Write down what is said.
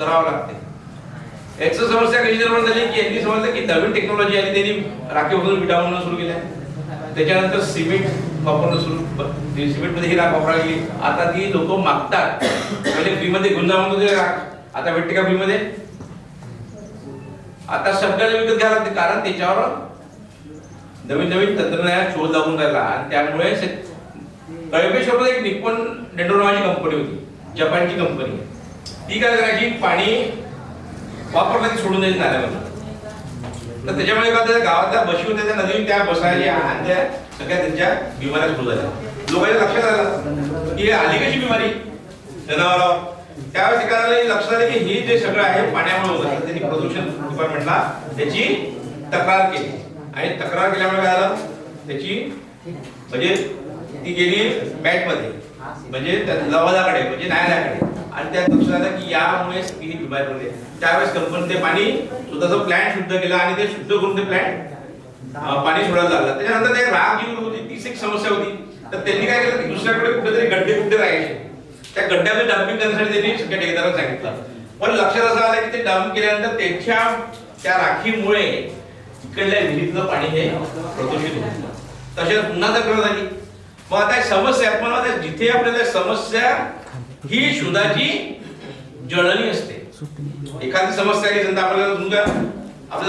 करावं लागते. याचं समस्या कशी निर्माण झाली की यांनी समजलं की नवीन टेक्नॉलॉजी आली त्यांनी राखेपासून विटा विटावणं सुरू केल्या त्याच्यानंतर सिमेंट वापरणं सुरू सिमेंटमध्ये ही राख वापरायला गेली आता ती लोक मागतात. पहिले फी मध्ये गुंजा होते राख. आता भेटते का फी मध्ये आता सगळ्याला विकत घ्यायला लागते कारण त्याच्यावर नवीन नवीन तंत्रज्ञान शोध लागून राहिला. आणि त्यामुळे कळमेश्वरला एक निप्पन डेंडो नावाची कंपनी होती जपानची कंपनी ती काय करायची पाणी वापरलं की सोडून द्यायची नाल्यामध्ये तर त्याच्यामुळे काय गावातल्या बशी होत्या त्या नवीन त्या बसायच्या आणि त्या सगळ्या त्यांच्या बिमाऱ्या सुरू झाल्या. लोकांच्या लक्षात आलं की हे आली कशी बिमारी? जनावरावर त्यावेळेस एका लक्षात आलं की हे जे सगळं आहे पाण्यामुळे होतं. त्यांनी प्रदूषण डिपार्टमेंटला त्याची तक्रार केली. आणि तक्रार केल्यामुळे काय झालं? त्याची म्हणजे ती गेली बॅटमध्ये म्हणजे त्या लवादाकडे म्हणजे न्यायालयाकडे. आणि त्या लक्षात आलं की यामुळे ही बिमारी पडते त्यावेळेस कंपनी ते पाणी स्वतःचं प्लॅन शुद्ध केलं आणि ते शुद्ध करून ते प्लॅन पाणी सोडायला लागलं. त्याच्यानंतर ते राग येऊन होती. तीच एक समस्या होती. तर त्यांनी काय केलं? की दुसऱ्याकडे कुठेतरी गड्डे कुठे राहायचे. त्या गड्ड्यामध्ये डम्पिंग करण्यासाठी त्यांनी सगळ्या ठेकेदारांना सांगितलं. पण लक्षात असं आलं की ते डम्प केल्यानंतर त्यांच्या त्या राखीमुळे इकडल्या विहिरीतलं पाणी हे प्रदूषित होतं तसेच पुन्हा तक्रार झाली. मग आता समस्या पण जिथे आपल्याला समस्या ही शोधाची जळणी असते. एखादी समस्या आली समजा आपल्याला समजा आपल्याला